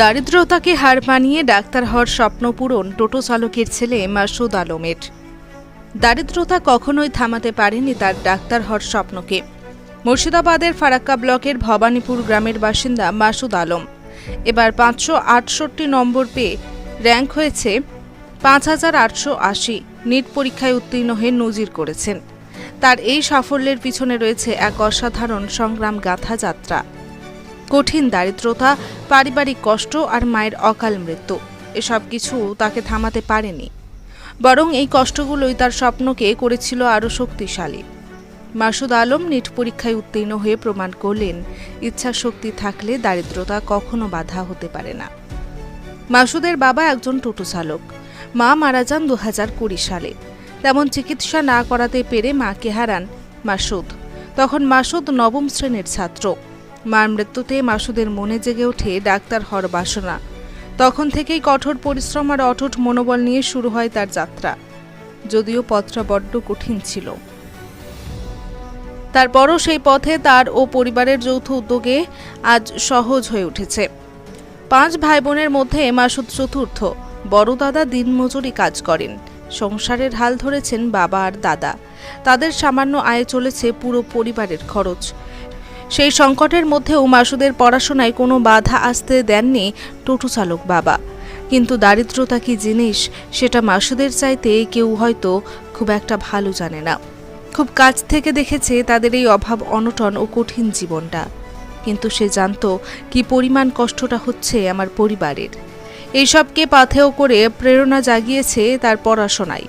দারিদ্রতাকে হার মানিয়ে ডাক্তার হওয়ার স্বপ্ন পূরণ টোটো চালকের ছেলে মাসুদ আলমের। দারিদ্রতা কখনোই থামাতে পারেনি তার ডাক্তার হওয়ার স্বপ্নকে। মুর্শিদাবাদের ফারাক্কা ব্লকের ভবানীপুর গ্রামের বাসিন্দা মাসুদ আলম। এবার পাঁচশো আটষট্টি নম্বর পেয়ে র্যাঙ্ক হয়েছে পাঁচ হাজার আটশো আশি। নিট পরীক্ষায় উত্তীর্ণ হয়ে নজির করেছেন। তার এই সাফল্যের পিছনে রয়েছে এক অসাধারণ সংগ্রাম গাথা যাত্রা। কঠিন দারিদ্রতা, পারিবারিক কষ্ট আর মায়ের অকাল মৃত্যু। এসব কিছু তাকে থামাতে পারেনি। বরং এই কষ্টগুলোই তার স্বপ্নকে করেছিল আরও শক্তিশালী। মাসুদ আলম নিট পরীক্ষায় উত্তীর্ণ হয়ে প্রমাণ করলেন ইচ্ছা শক্তি থাকলে দারিদ্রতা কখনো বাধা হতে পারে না। মাসুদের বাবা একজন টোটো চালক। মা মারা যান দু হাজার কুড়ি সালে। তেমন চিকিৎসা না করাতে পেরে মাকে হারান মাসুদ। তখন মাসুদ নবম শ্রেণির ছাত্র। মার মৃত্যুতে মাসুদের মনে জেগে ওঠে ডাক্তার হওয়ার বাসনা। তখন থেকেই কঠোর পরিশ্রম আর অটুট মনোবল নিয়ে শুরু হয় তার যাত্রা। যদিও পথটা বড্ড কঠিন ছিল। তারপরও সেই পথে তার ও পরিবারের যৌথ উদ্যোগে আজ সহজ হয়ে উঠেছে। পাঁচ ভাই বোনের মধ্যে মাসুদ চতুর্থ বড় দাদা দিনমজুরি কাজ করেন। সংসারের হাল ধরেছেন বাবা আর দাদা। তাদের সামান্য আয়ে চলেছে পুরো পরিবারের খরচ। সেই সংকটের মধ্যেও মাসুদের পড়াশোনায় কোনো বাধা আসতে দেননি টোটো চালক বাবা। কিন্তু দারিদ্রতা কি জিনিস, সেটা মাসুদের চাইতে কেউ হয়তো খুব একটা ভালো জানে না। খুব কাছ থেকে দেখেছে তাদের এই অভাব, অনটন ও কঠিন জীবনটা। কিন্তু সে জানতো কি পরিমাণ কষ্টটা হচ্ছে আমার পরিবারের। এইসবকে পাথেয় করে প্রেরণা জাগিয়েছে তার পড়াশোনায়।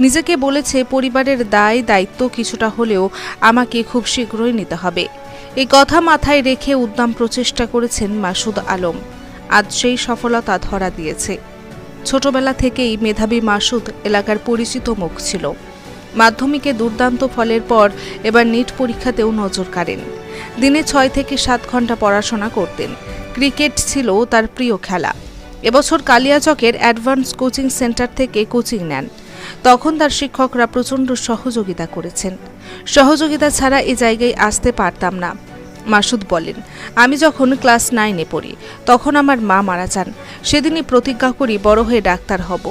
নিজেকে বলেছে, পরিবারের দায়, দায়িত্ব কিছুটা হলেও আমাকে খুব শীঘ্রই নিতে হবে। এই কথা মাথায় রেখে উদ্যম প্রচেষ্টা করেছেন মাসুদ আলম। আজ সেই সফলতা ধরা দিয়েছে। ছোটবেলা থেকেই মেধাবী মাসুদ এলাকার পরিচিত মুখ ছিল। মাধ্যমিকে দুর্দান্ত ফলের পর এবার নিট পরীক্ষাতেও নজর কাড়েন। দিনে ছয় থেকে সাত ঘণ্টা পড়াশোনা করতেন। ক্রিকেট ছিল তার প্রিয় খেলা। এবছর কালিয়াচকের অ্যাডভান্স কোচিং সেন্টার থেকে কোচিং নেন। তখন তার শিক্ষকরা প্রচণ্ড সহযোগিতা করেছেন। সহযোগিতা ছাড়া এ জায়গায় আসতে পারতাম না। মাসুদ বলেন, আমি যখন ক্লাস নাইনে পড়ি, তখন আমার মা মারা যান। সেদিনই প্রতিজ্ঞা করি বড় হয়ে ডাক্তার হব।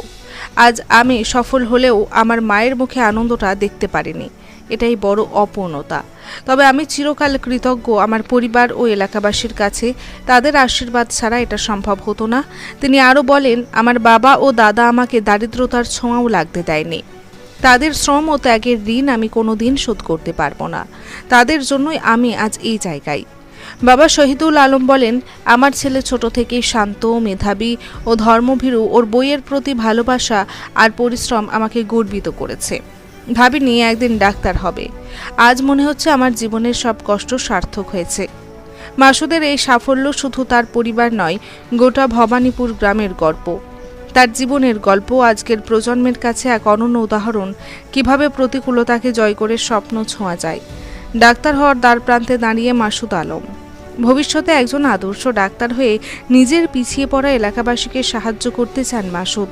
আজ আমি সফল হলেও আমার মায়ের মুখে আনন্দটা দেখতে পারিনি। এটাই বড় অপূর্ণতা। তবে আমি চিরকাল কৃতজ্ঞ আমার পরিবার ও এলাকাবাসীর কাছে। তাদের আশীর্বাদ ছাড়া এটা সম্ভব হতো না। তিনি আরও বলেন, আমার বাবা ও দাদা আমাকে দারিদ্রতার ছোঁয়াও লাগতে দেয়নি। তাদের শ্রম ও ত্যাগের ঋণ আমি কোনো দিন শোধ করতে পারব না। তাদের জন্যই আমি আজ এই জায়গায়। বাবা শহীদুল আলম বলেন, আমার ছেলে ছোট থেকেই শান্ত, মেধাবী ও ধর্মভীরু। ওর বইয়ের প্রতি ভালোবাসা আর পরিশ্রম আমাকে গর্বিত করেছে। ভাবিনি একদিন ডাক্তার হবে। আজ মনে হচ্ছে আমার জীবনের সব কষ্ট সার্থক হয়েছে। মাসুদের এই সাফল্য শুধু তার পরিবার নয়, গোটা ভবানীপুর গ্রামের গল্প। তার জীবনের গল্প আজকের প্রজন্মের কাছে এক অনন্য উদাহরণ, কীভাবে প্রতিকূলতাকে জয় করে স্বপ্ন ছোঁয়া যায়। ডাক্তার হওয়ার দ্বার প্রান্তে দাঁড়িয়ে মাসুদ আলম। ভবিষ্যতে একজন আদর্শ ডাক্তার হয়ে নিজের পিছিয়ে পড়া এলাকাবাসীকে সাহায্য করতে চান মাসুদ।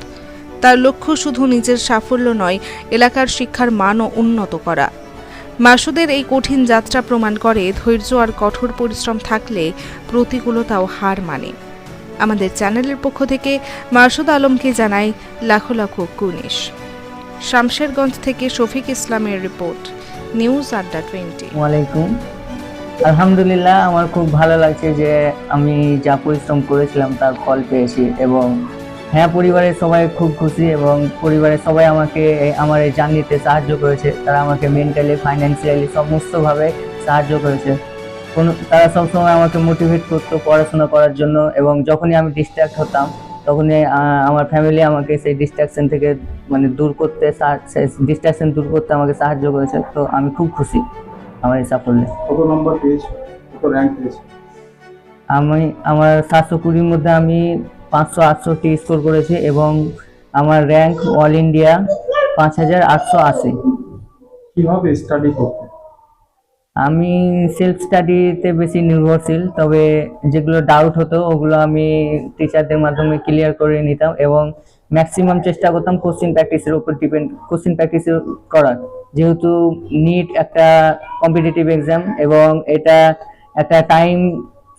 তার লক্ষ্য শুধু নিজের সাফল্য নয়, এলাকার শিক্ষার মানও উন্নত করা। মাসুদের এই কঠিন যাত্রা প্রমাণ করে ধৈর্য আর কঠোর পরিশ্রম থাকলে প্রতিকূলতাও হার মানে। আমাদের চ্যানেলের পক্ষ থেকে মাসুদ আলমকে জানাই লাখো লাখো কুনিশ শামশেরগঞ্জ থেকে শফিক ইসলামের রিপোর্ট, নিউজ আড্ডা টোয়েন্টি। ওয়ালাইকুম। আলহামদুলিল্লাহ, আমার খুব ভালো লাগছে যে আমি যা পরিশ্রম করেছিলাম তার ফল পেয়েছি এবং হ্যাঁ পরিবারের সবাই খুব খুশি এবং পরিবারের সবাই আমাকে আমার এই জার্নিতে সাহায্য করেছে। তারা আমাকে মেন্টালি ফাইন্যান্সিয়ালি সমস্তভাবে সাহায্য করেছে। কোনো তারা সবসময় আমাকে মোটিভেট করতো পড়াশোনা করার জন্য এবং যখনই আমি ডিস্ট্র্যাক্ট হতাম তখনই আমার ফ্যামিলি আমাকে সেই ডিস্ট্রাকশন থেকে মানে দূর করতে ডিস্ট্রাকশন দূর করতে আমাকে সাহায্য করেছে। তো আমি খুব খুশি আমার এই সাফল্যে। কত নম্বর পেয়েছ? কত র্যাঙ্ক পেয়েছ? আমি আমার সাতশো কুড়ির মধ্যে আমি পাঁচশো আটষট্টি স্কোর করেছি এবং আমার র্যাঙ্ক অল ইন্ডিয়া পাঁচ হাজার আটশো আশি। কীভাবে স্টাডি করতে? আমি সেলফ স্টাডিতে বেশি নির্ভরশীল তবে যেগুলো ডাউট হতো ওগুলো আমি টিচারদের মাধ্যমে ক্লিয়ার করে নিতাম এবং ম্যাক্সিমাম চেষ্টা করতাম কোশ্চিন প্র্যাকটিসের উপর ডিপেন্ড কোশ্চিন প্র্যাকটিস করার। যেহেতু নিট একটা কম্পিটিটিভ এক্সাম এবং এটা একটা টাইম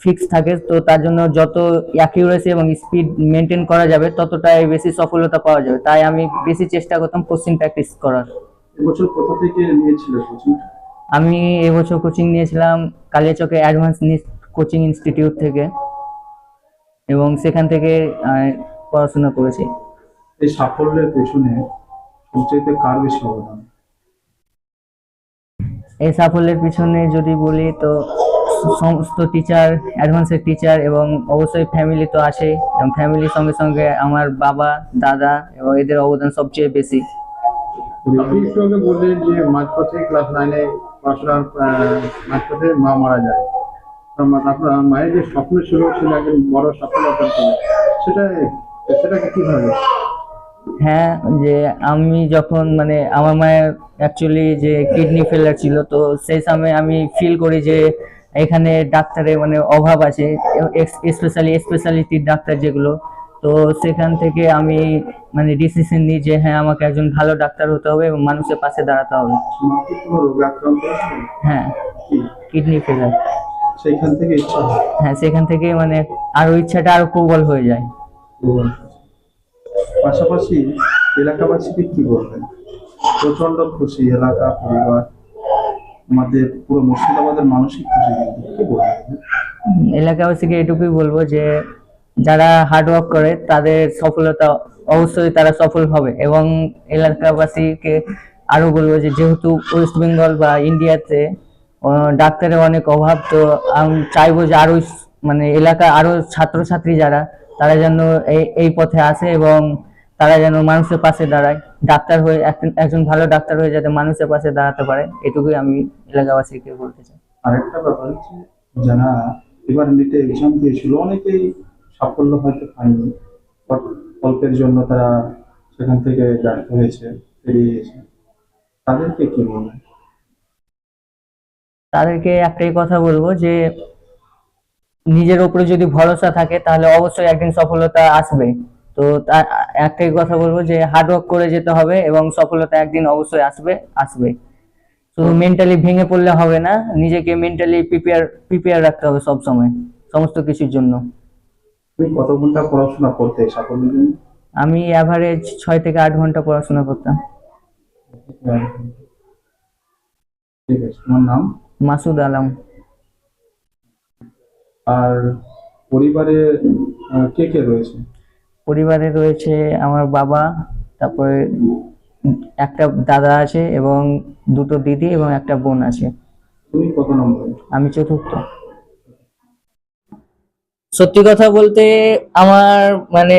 ফিক্স থাকে তো তার জন্য যত অ্যাকিউরেসি এবং স্পিড মেনটেন করা যাবে ততটাই বেশি সফলতা পাওয়া যাবে। তাই আমি বেশি চেষ্টা করতাম কোচিং প্র্যাকটিস করার। এবছর কোথা থেকে নিয়েছিল কোচিং আমি এবছর কোচিং নিয়েছিলাম কালিয়াচকে অ্যাডভান্স কোচিং ইনস্টিটিউট থেকে এবং সেখান থেকে পড়াশোনা করেছি। এই সাফল্যের পেছনে সবচেয়ে কার বেশি অবদান? এই সাফল্যের পিছনে যদি বলি তো সমস্ত টিচার অ্যাডভান্সের টিচার এবং অবশ্যই ফ্যামিলি তো আছেই। এবং ফ্যামিলির সঙ্গে সঙ্গে আমার বাবা দাদা এবং এদের অবদান সবচেয়ে বেশি। আপনি একটু আগে বললেন যে মাঝপথে ক্লাস নাইনে পড়াশোনার মাঝপথে মা মারা যায়। তো মা- আপনার মায়ের যে স্বপ্ন ছিল ছিল একজন বড় ছিল সেটা সেটাকে কীভাবে হ্যাঁ যে আমি যখন মানে আমার মায়ের অ্যাকচুয়ালি যে কিডনি ফেলার ছিল তো সেই সময় আমি ফিল করি যে এখানে ডাক্তারের মানে অভাব আছে স্পেশালি স্পেশালিটির ডাক্তার যেগুলো। তো সেখান থেকে আমি মানে ডিসিশন নিই যে হ্যাঁ আমাকে একজন ভালো ডাক্তার হতে হবে এবং মানুষের পাশে দাঁড়াতে হবে। হ্যাঁ কিডনি ফেলার সেখান থেকে ইচ্ছা হ্যাঁ? সেখান থেকে মানে আরও ইচ্ছাটা আরও প্রবল হয়ে যায়। পাশাপাশি এলাকাবাসীকে কি বলবেন? প্রচণ্ড খুশি এলাকা পরিবার। আমাদের পুরো মুর্শিদাবাদের মানসিক খুশি কিন্তু এলাকাবাসীকে এটুকুই বলব যে, যারা হার্ড ওয়ার্ক করে, তাদের সফলতা অবশ্যই তারা সফল হবে। এবং এলাকাবাসীকে আরও বলব যে, যেহেতু ওয়েস্ট বেঙ্গল বা ইন্ডিয়াতে ডাক্তারের অনেক অভাব, তো আমি চাইব যে আরও মানে এলাকা আরও ছাত্রছাত্রী যারা, তারা যেন এই পথে আসে এবং তারা যেন মানুষের পাশে দাঁড়ায়। ডাক্তার হয়ে একজন- ভালো ডাক্তার হয়ে যাতে মানুষের পাশে দাঁড়াতে পারে এটুকুই আমি এলাকাবাসীকে বলতে চাই। আরেকটা ব্যাপার হচ্ছে যারা এবার নিটে এক্সাম দিয়েছিল অনেকেই সাফল্য হয়তো পায়নি। অল্পের জন্য তারা সেখান থেকে ব্যর্থ হয়েছে গেছে। তাদেরকে কি বলবেন? তাদেরকে একটাই কথা বলব যে নিজের উপরে যদি ভরসা থাকে তাহলে অবশ্যই একদিন সফলতা আসবে। তো একটাই কথা বলব যে হার্ড ওয়ার্ক করে যেতে হবে এবং সফলতা একদিন অবশ্যই আসবে আসবে। শুধু মেন্টালি ভেঙে পড়লে হবে না নিজেকে মেন্টালি প্রিপেয়ার প্রিপেয়ার রাখতে হবে সব সময় সমস্ত কিছুর জন্য। তুমি কত ঘণ্টা পড়াশোনা করতে সাফল্যের জন্য আমি অ্যাভারেজ ছয় থেকে আট ঘণ্টা পড়াশোনা করতাম। ঠিক আছে তোমার নাম? মাসুদ আলম। আর পরিবারে কে কে রয়েছে? পরিবারে রয়েছে আমার বাবা তারপরে একটা দাদা আছে এবং দুটো দিদি এবং একটা বোন আছে। তুমি কত নম্বরে? আমি চতুর্থ। সত্যি কথা বলতে আমার মানে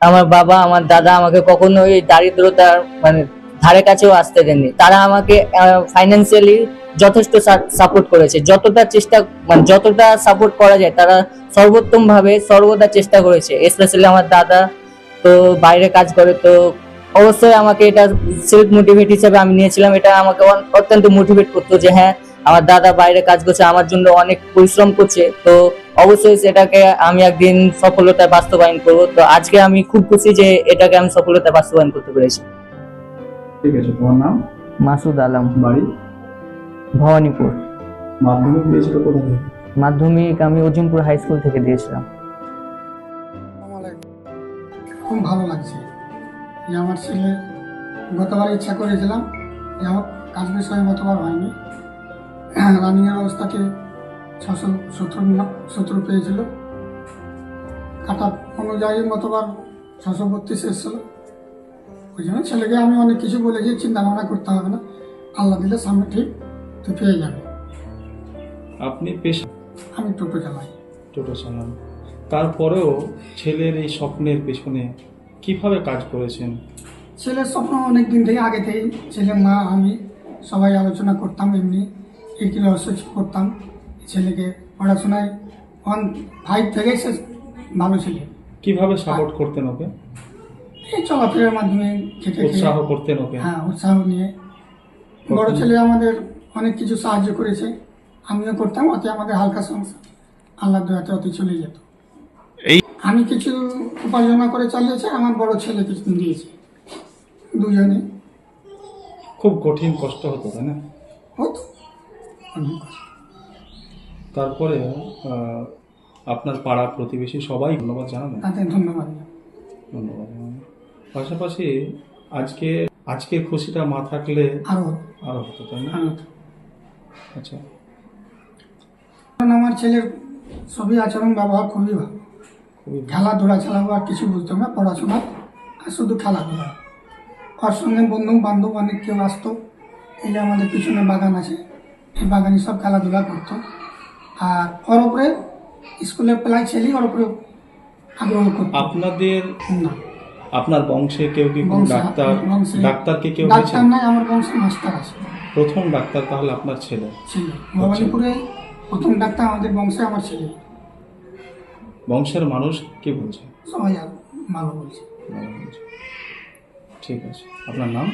আমার বাবা আমার দাদা আমাকে কখনো ওই দারিদ্রতার মানে ধারে কাছেও আসতে দেননি। তারা আমাকে ফাইন্যান্সিয়ালি যথেষ্ট সাপোর্ট করেছে। যতটা চেষ্টা মানে যতটা সাপোর্ট করা যায়, তারা সর্বোত্তম ভাবে সর্বদা চেষ্টা করেছে স্পেশালি আমার দাদা, তো বাইরে কাজ করে, তো অবশ্যই আমাকে এটা সেলফ মোটিভেট হিসেবে আমি নিয়েছিলাম। এটা আমাকে অত্যন্ত মোটিভেট করতো যে হ্যাঁ আমার দাদা বাইরে কাজ করছে, আমার জন্য অনেক পরিশ্রম করছে। তো অবশ্যই সেটাকে আমি একদিন সফলতায় বাস্তবায়ন করব। তো আজকে আমি খুব খুশি যে এটাকে আমি সফলতায় বাস্তবায়ন করতে পেরেছি। ঠিক আছে তোমার নাম? মাসুদ আলম। বাড়ি? ভবানীপুর। মাধ্যমিক দিয়েছিল কোথা থেকে? মাধ্যমিক আমি অর্জুনপুর হাই স্কুল থেকে দিয়েছিলাম। খুব ভালো লাগছে। যে আমার ছেলে গতবার ইচ্ছা করেছিলাম যে আমার কাজ বিষয়ে গতবার হয়নি। রানিংয়ের অবস্থাতে ছশো সতেরো সতেরো পেয়েছিল। কাটা অনুযায়ী গতবার ছশো বত্রিশ এসেছিল। ওই জন্য ছেলেকে আমি অনেক কিছু বলেছি চিন্তা ভাবনা করতে হবে না। আল্লাহ দিলে সামনে ঠিক তো পেয়ে যাবে। আপনি পেশা আমি টোটো চালাই। টোটো চালান। তারপরেও ছেলের এই স্বপ্নের পেছনে কীভাবে কাজ করেছেন? ছেলের স্বপ্ন অনেক দিন থেকে আগে থেকেই। ছেলে মা আমি সবাই আলোচনা করতাম এমনি একটি রহস্য করতাম। ছেলেকে পড়াশোনায় ওয়ান ফাইভ থেকেই সে ভালো ছেলে। কীভাবে সাপোর্ট করতেন ওকে? এই চলাফেরার মাধ্যমে খেটে উৎসাহ করতেন ওকে। হ্যাঁ উৎসাহ নিয়ে। বড় ছেলে আমাদের অনেক কিছু সাহায্য করেছে। আমিও করতাম অতি আমাদের হালকা সংসার। আল্লাহ দয়াতে অতি চলে যেত। এই আমি কিছু উপার্জনা করে চালিয়েছি আমার বড় ছেলে কিছু দিয়েছে। দুজনে। খুব কঠিন কষ্ট হতো তাই না? হতো। অনেক কষ্ট। তারপরে আপনার পাড়া প্রতিবেশী সবাই ধন্যবাদ জানাবেন। তাদের ধন্যবাদ। ধন্যবাদ। জানাবেন। পাশাপাশি আজকে আজকে খুশিটা মা থাকলে আরও আরও হতো তাই না? আচ্ছা। আমার ছেলের সবই আচরণ ব্যবহার খুবই ভালো। খেলাধুলা ছাড়া আর কিছু বুঝতো না পড়াশোনা আর শুধু খেলাধুলা। ওর সঙ্গে বন্ধু বান্ধব অনেক কেউ আসতো এই যে আমাদের পিছনে বাগান আছে এই বাগানে সব খেলাধুলা করতো। আর ওর উপরে স্কুলের প্রায় ছেলেই ওর উপরে আগ্রহ করতো। আপনাদের না। আপনার বংশে কেউ কি কোনো ডাক্তার বংশে- ডাক্তারকে কেউ ডাক্তার নাই আমার বংশে মাস্টার আছে। প্রথম ডাক্তার তাহলে আপনার ছেলে? ভবানীপুরে প্রথম ডাক্তার আমাদের বংশে আমার ছেলে। বংশের মানুষ কি বলছে? সবাই ভালো বলছে। ঠিক আছে। আপনার নাম?